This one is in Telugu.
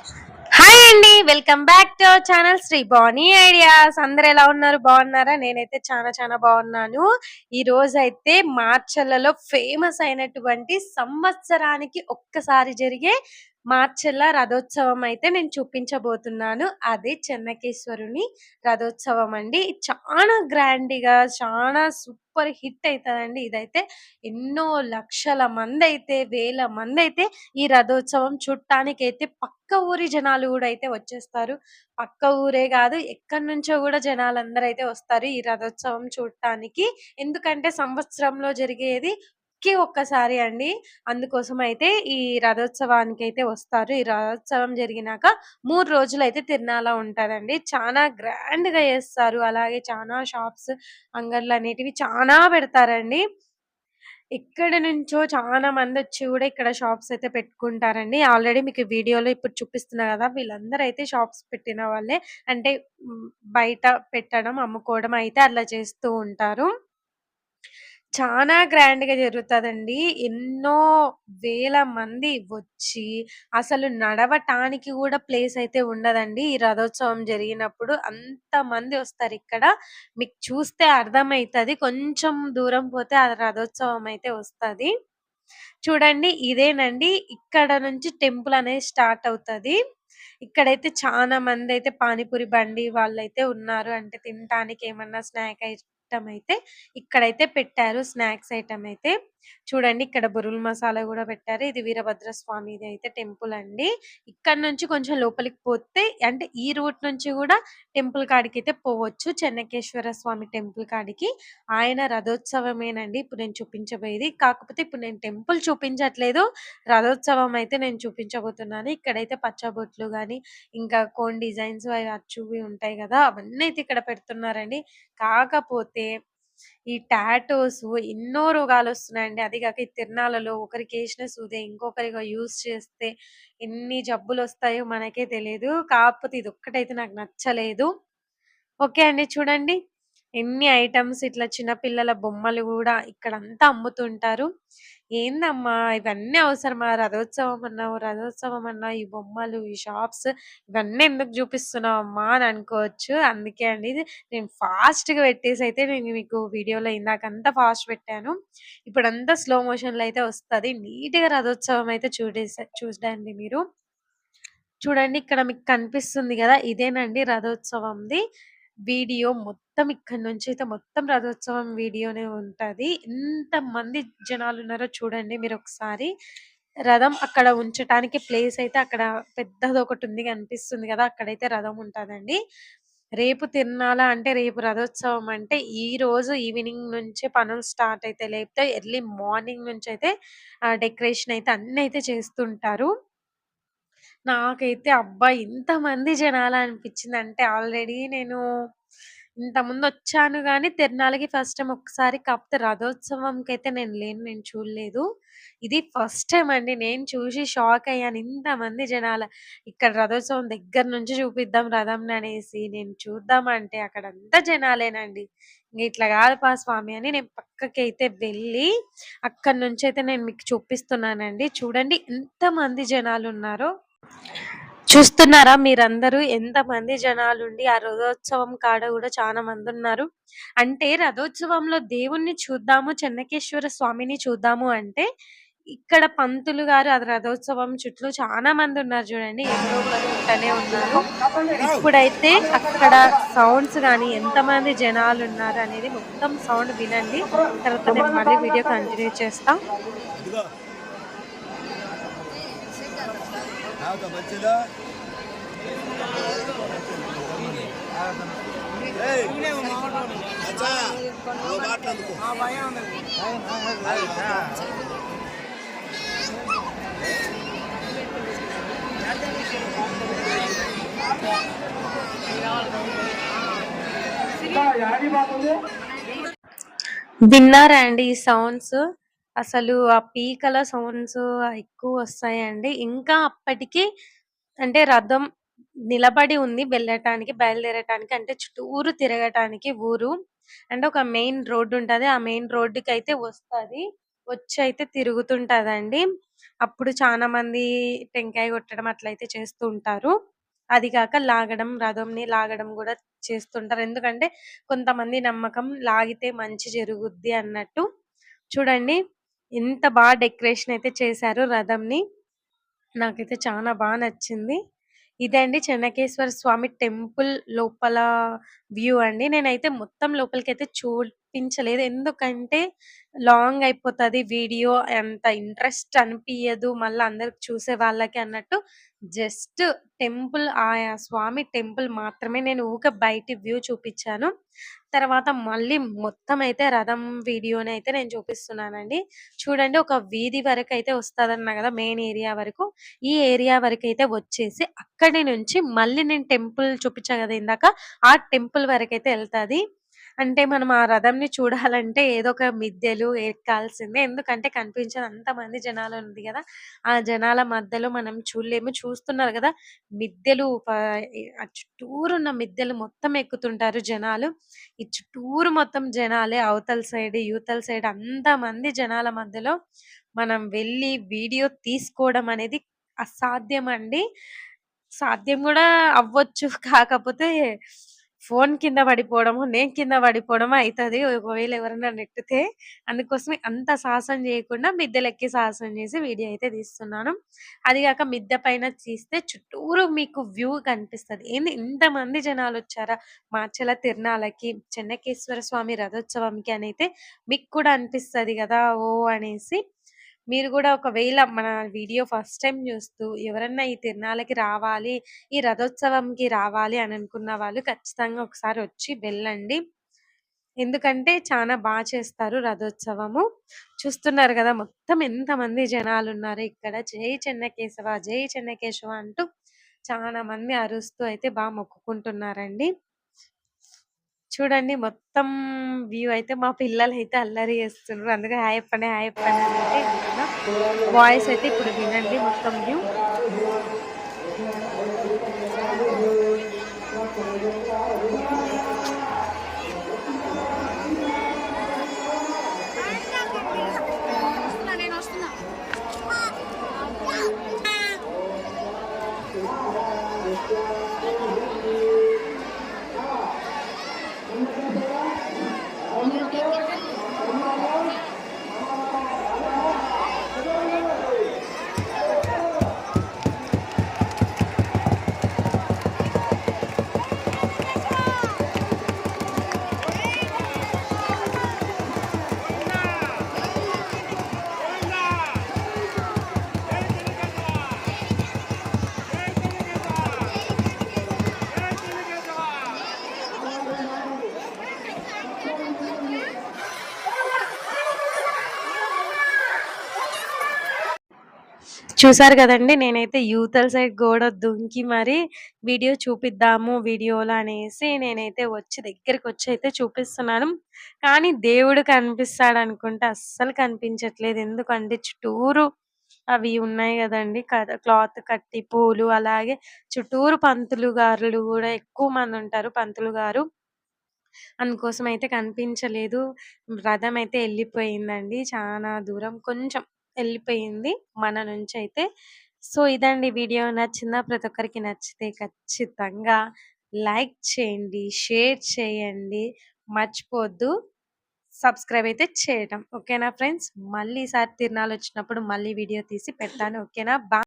హాయ్ అండి welcome back to our channel Sri Bani ideas అందరు ఎలా ఉన్నారు? బాగున్నారా? నేనైతే చాలా చాలా బాగున్నాను. ఈ రోజు అయితే మార్చలలో ఫేమస్ అయినటువంటి సంవత్సరానికి ఒక్కసారి జరిగే మార్చల్ల రథోత్సవం అయితే నేను చూపించబోతున్నాను. అదే చెన్నకేశ్వరుని రథోత్సవం అండి చాలా గ్రాండ్గా చాలా సూపర్ హిట్ అవుతుందండి ఇదైతే. ఎన్నో లక్షల మంది అయితే వేల మంది అయితే ఈ రథోత్సవం చూడటానికి అయితే పక్క ఊరి జనాలు కూడా అయితే వచ్చేస్తారు. పక్క ఊరే కాదు ఎక్కడి నుంచో కూడా జనాలందరూ అయితే వస్తారు ఈ రథోత్సవం చూడటానికి ఎందుకంటే సంవత్సరంలో జరిగేది ఒకే ఒక్కసారి అండి. అందుకోసం అయితే ఈ రథోత్సవానికి అయితే వస్తారు. ఈ రథోత్సవం జరిగినాక మూడు రోజులు అయితే తిరునాల ఉంటుందండి. చాలా గ్రాండ్గా చేస్తారు. అలాగే చాలా షాప్స్ అంగర్లు అనేటివి చాలా పెడతారండి. ఎక్కడి నుంచో చాలా మంది వచ్చి కూడా ఇక్కడ షాప్స్ అయితే పెట్టుకుంటారండి. ఆల్రెడీ మీకు వీడియోలో ఇప్పుడు చూపిస్తున్నా కదా వీళ్ళందరూ అయితే షాప్స్ పెట్టిన వాళ్ళే. అంటే బయట పెట్టడం అమ్ముకోవడం అయితే అట్లా చేస్తూ ఉంటారు. చాలా గ్రాండ్గా జరుగుతదండి. ఎన్నో వేల మంది వచ్చి అసలు నడవటానికి కూడా ప్లేస్ అయితే ఉండదండి. ఈ రథోత్సవం జరిగినప్పుడు అంత మంది వస్తారు ఇక్కడ. మీకు చూస్తే అర్థమైతది కొంచెం దూరం పోతే ఆ రథోత్సవం అయితే వస్తది. చూడండి ఇదేనండి. ఇక్కడ నుంచి టెంపుల్ అనేది స్టార్ట్ అవుతది. ఇక్కడైతే చాలా మంది అయితే పానీపూరి బండి వాళ్ళైతే ఉన్నారు. అంటే తినటానికి ఏమన్నా స్నాక్ ఐటమ్ అయితే ఇక్కడైతే పెట్టారు. స్నాక్స్ ఐటమ్ అయితే చూడండి ఇక్కడ బురుల్ మసాలా కూడా పెట్టారు. ఇది వీరభద్ర స్వామిది అయితే టెంపుల్ అండి. ఇక్కడ నుంచి కొంచెం లోపలికి పోతే అంటే ఈ రూట్ నుంచి కూడా టెంపుల్ కాడికి అయితే పోవచ్చు. చెన్నకేశ్వర స్వామి టెంపుల్ కాడికి. ఆయన రథోత్సవమేనండి. ఇప్పుడు నేను చూపించబోయేది. కాకపోతే ఇప్పుడు నేను టెంపుల్ చూపించట్లేదు. రథోత్సవం అయితే నేను చూపించబోతున్నాను. ఇక్కడైతే పచ్చబొట్లు కానీ ఇంకా కోన్ డిజైన్స్ అవి అచ్చువి ఉంటాయి కదా అవన్నీ అయితే ఇక్కడ పెడుతున్నారండి. కాకపోతే ఈ టాటోస్ ఎన్నో రోగాలు వస్తున్నాయండి అది కాక ఈ తిరణాలలో ఒకరికి వేసిన సూదే ఇంకొకరిగా యూస్ చేస్తే ఎన్ని జబ్బులు వస్తాయో మనకే తెలియదు కాకపోతే ఇది ఒక్కటైతే నాకు నచ్చలేదు. ఓకే అండి చూడండి. ఎన్ని ఐటమ్స్ ఇట్లా చిన్న పిల్లల బొమ్మలు కూడా ఇక్కడ అంతా అమ్ముతుంటారు. ఏందమ్మా ఇవన్నీ అవసరమా? రథోత్సవం అన్నావు రథోత్సవం అన్నా ఈ బొమ్మలు ఈ షాప్స్ ఇవన్నీ ఎందుకు చూపిస్తున్నావమ్మా అని అనుకోవచ్చు. అందుకే అండి ఇది నేను ఫాస్ట్గా పెట్టేసి అయితే నేను మీకు వీడియోలో ఇందాకంతా ఫాస్ట్ పెట్టాను. ఇప్పుడంతా స్లో మోషన్లో అయితే వస్తది. నీట్గా రథోత్సవం అయితే చూడేసా చూడండి మీరు. చూడండి ఇక్కడ మీకు కనిపిస్తుంది కదా ఇదేనండి రథోత్సవంది. వీడియో మొత్తం ఇక్కడ నుంచి అయితే మొత్తం రథోత్సవం వీడియోనే ఉంటది. ఎంత మంది జనాలు ఉన్నారో చూడండి మీరు ఒకసారి. రథం అక్కడ ఉంచటానికి ప్లేస్ అయితే అక్కడ పెద్దది ఒకటి ఉంది కనిపిస్తుంది కదా అక్కడైతే రథం ఉంటదండి. రేపు తిరణాల అంటే రేపు రథోత్సవం అంటే ఈ రోజు ఈవినింగ్ నుంచే పనులు స్టార్ట్ అయితే లేకపోతే ఎర్లీ మార్నింగ్ నుంచి అయితే డెకరేషన్ అయితే అన్ని అయితే చేస్తుంటారు. నాకైతే అబ్బా! ఇంతమంది జనాలా అనిపించిందంటే ఆల్రెడీ నేను ఇంతకుముందు వచ్చాను గానీ తిరునాళ్ళకి ఫస్ట్ టైమ్ ఒక్కసారి. కాకపోతే రథోత్సవంకైతే నేను లేను. నేను చూడలేదు. ఇది ఫస్ట్ టైమ్ అండి. నేను చూసి షాక్ అయ్యాను. ఇంతమంది జనాల ఇక్కడ రథోత్సవం దగ్గర నుంచి చూపిద్దాం రథంని అనేసి నేను చూద్దామంటే అక్కడంతా జనాలేనండి. ఇంక ఇట్లా కాదుపా స్వామి అని నేను పక్కకైతే వెళ్ళి అక్కడి నుంచయితే నేను మీకు చూపిస్తున్నానండి. చూడండి ఎంతమంది జనాలున్నారో. చూస్తున్నారా మీరందరూ ఎంతమంది జనాలుండి ఆ రథోత్సవం కాడ కూడా చాలా మంది ఉన్నారు అంటే రథోత్సవంలో దేవుణ్ణి చూద్దాము, చెన్నకేశ్వర స్వామిని చూద్దాము అంటే ఇక్కడ పంతులు గారు ఆ రథోత్సవం చుట్టూ చాలా మంది ఉన్నారు చూడండి. ఎవరో ఉంటూనే ఉన్నారు. ఇప్పుడైతే అక్కడ సౌండ్స్ కానీ ఎంతమంది జనాలున్నారు అనేది మొత్తం సౌండ్ వినండి. తర్వాత నేను మళ్ళీ వీడియో కంటిన్యూ చేస్తాం నాకు మంచిదా మాట్లాడుకో. విన్నారా అండి ఈ సౌండ్స్? అసలు ఆ పీకల సౌండ్స్ ఎక్కువ వస్తాయండి. ఇంకా అప్పటికి అంటే రథం నిలబడి ఉంది వెళ్ళటానికి, బయలుదేరటానికి అంటే చుట్టూరు తిరగటానికి ఊరు. అంటే ఒక మెయిన్ రోడ్ ఉంటది. ఆ మెయిన్ రోడ్డుకైతే వస్తది. వచ్చి అయితే తిరుగుతుంటదండి. అప్పుడు చాలా మంది టెంకాయ కొట్టడం అట్లయితే చేస్తూ ఉంటారు అది కాక లాగడం రథంని లాగడం కూడా చేస్తుంటారు ఎందుకంటే కొంతమంది నమ్మకం లాగితే మంచి జరుగుద్ది అన్నట్టు చూడండి ఎంత బాగా డెకరేషన్ అయితే చేశారు రథంని. నాకైతే చాలా బాగా నచ్చింది. ఇదే అండి చెన్నకేశ్వర స్వామి టెంపుల్ లోపల వ్యూ అండి. నేనైతే మొత్తం లోపలికైతే చూపించలేదు. ఎందుకంటే లాంగ్ అయిపోతుంది వీడియో అంత ఇంట్రెస్ట్ అనిపించదు మళ్ళీ అందరికి చూసే వాళ్ళకి అన్నట్టు. జస్ట్ టెంపుల్ ఆ స్వామి టెంపుల్ మాత్రమే నేను ఊక బయటి వ్యూ చూపించాను. తర్వాత మళ్ళీ మొత్తం అయితే రథం వీడియోని అయితే నేను చూపిస్తున్నానండి. చూడండి ఒక వీధి వరకు అయితే వస్తుందన్నా కదా మెయిన్ ఏరియా వరకు. ఈ ఏరియా వరకు అయితే వచ్చేసి అక్కడి నుంచి మళ్ళీ నేను టెంపుల్ చూపించా కదా ఇందాక ఆ టెంపుల్ వరకు అయితే వెళ్తాది. అంటే మనం ఆ రథంని చూడాలంటే ఏదో ఒక మిద్దెలు ఎక్కాల్సిందే. ఎందుకంటే కనిపించదు అంతమంది జనాలు ఉంది కదా. ఆ జనాల మధ్యలో మనం చూడలేము. చూస్తున్నారు కదా మిద్దెలు ఆ చుట్టూరు ఉన్న మిద్దెలు మొత్తం ఎక్కుతుంటారు జనాలు. ఈ చుట్టూరు మొత్తం జనాలే అవతల సైడ్ ఇవతల సైడ్ అంతమంది జనాల మధ్యలో మనం వెళ్ళి వీడియో తీసుకోవడం అనేది అసాధ్యం అండి సాధ్యం కూడా అవ్వచ్చు. కాకపోతే ఫోన్ కింద పడిపోవడము నేను కింద పడిపోవడము అవుతుంది ఒకవేళ ఎవరైనా నెట్టితే అందుకోసమే అంత సాహసం చేయకుండా మిద్దెలెక్కి సాహసం చేసి వీడియో అయితే తీస్తున్నాను. అది కాక మిద్దె పైన తీస్తే చుట్టూరు మీకు వ్యూ కనిపిస్తది. ఏంది ఇంతమంది జనాలు వచ్చారా మార్చల తిరణాలకి చెన్నకేశ్వర స్వామి రథోత్సవంకి అని అయితే మీకు కూడా అనిపిస్తది కదా ఓ అనేసి. మీరు కూడా ఒకవేళ మన వీడియో ఫస్ట్ టైం చూస్తూ ఎవరన్నా ఈ తిరణాలకి రావాలి ఈ రథోత్సవంకి రావాలి అని అనుకున్న వాళ్ళు ఖచ్చితంగా ఒకసారి వచ్చి వెళ్ళండి. ఎందుకంటే చాలా బాగా చేస్తారు రథోత్సవము. చూస్తున్నారు కదా మొత్తం ఎంతమంది జనాలు ఉన్నారు ఇక్కడ. జై చెన్నకేశవ జై చెన్నకేశవ అంటూ చాలా మంది అరుస్తూ అయితే బాగా మొక్కుకుంటున్నారండి. చూడండి మొత్తం వ్యూ అయితే మా పిల్లలు అయితే అల్లరి చేస్తున్నారు. అందుకే హాయ్ హాయప్పనే హాయ్ చెప్పండి అయితే వాయిస్ అయితే ఇప్పుడు వినండి మొత్తం వ్యూ. చూసారు కదండి నేనైతే యూతల్ సైడ్ గోడ దుంకి మరి వీడియో చూపిద్దాము వీడియోలో అనేసి నేనైతే వచ్చి దగ్గరికి వచ్చి అయితే చూపిస్తున్నాను. కానీ దేవుడు కనిపిస్తాడు అనుకుంటే అస్సలు కనిపించట్లేదు. ఎందుకంటే చుట్టూరు అవి ఉన్నాయి కదండి క్లాత్ కట్టి పూలు అలాగే చుట్టూరు పంతులు గారులు కూడా ఎక్కువ మంది ఉంటారు పంతులు గారు. అందుకోసం అయితే కనిపించలేదు. రథం అయితే వెళ్ళిపోయిందండి చాలా దూరం కొంచెం. వెళ్ళిపోయింది మన నుంచి అయితే సో ఇదండి వీడియో నచ్చిందా? ప్రతి ఒక్కరికి నచ్చితే ఖచ్చితంగా లైక్ చేయండి షేర్ చేయండి. మర్చిపోద్దు. సబ్స్క్రైబ్ అయితే చేయడం ఓకేనా ఫ్రెండ్స్? మళ్ళీ ఈసారి తిరునాలు వచ్చినప్పుడు మళ్ళీ వీడియో తీసి పెడతాను. ఓకేనా? బా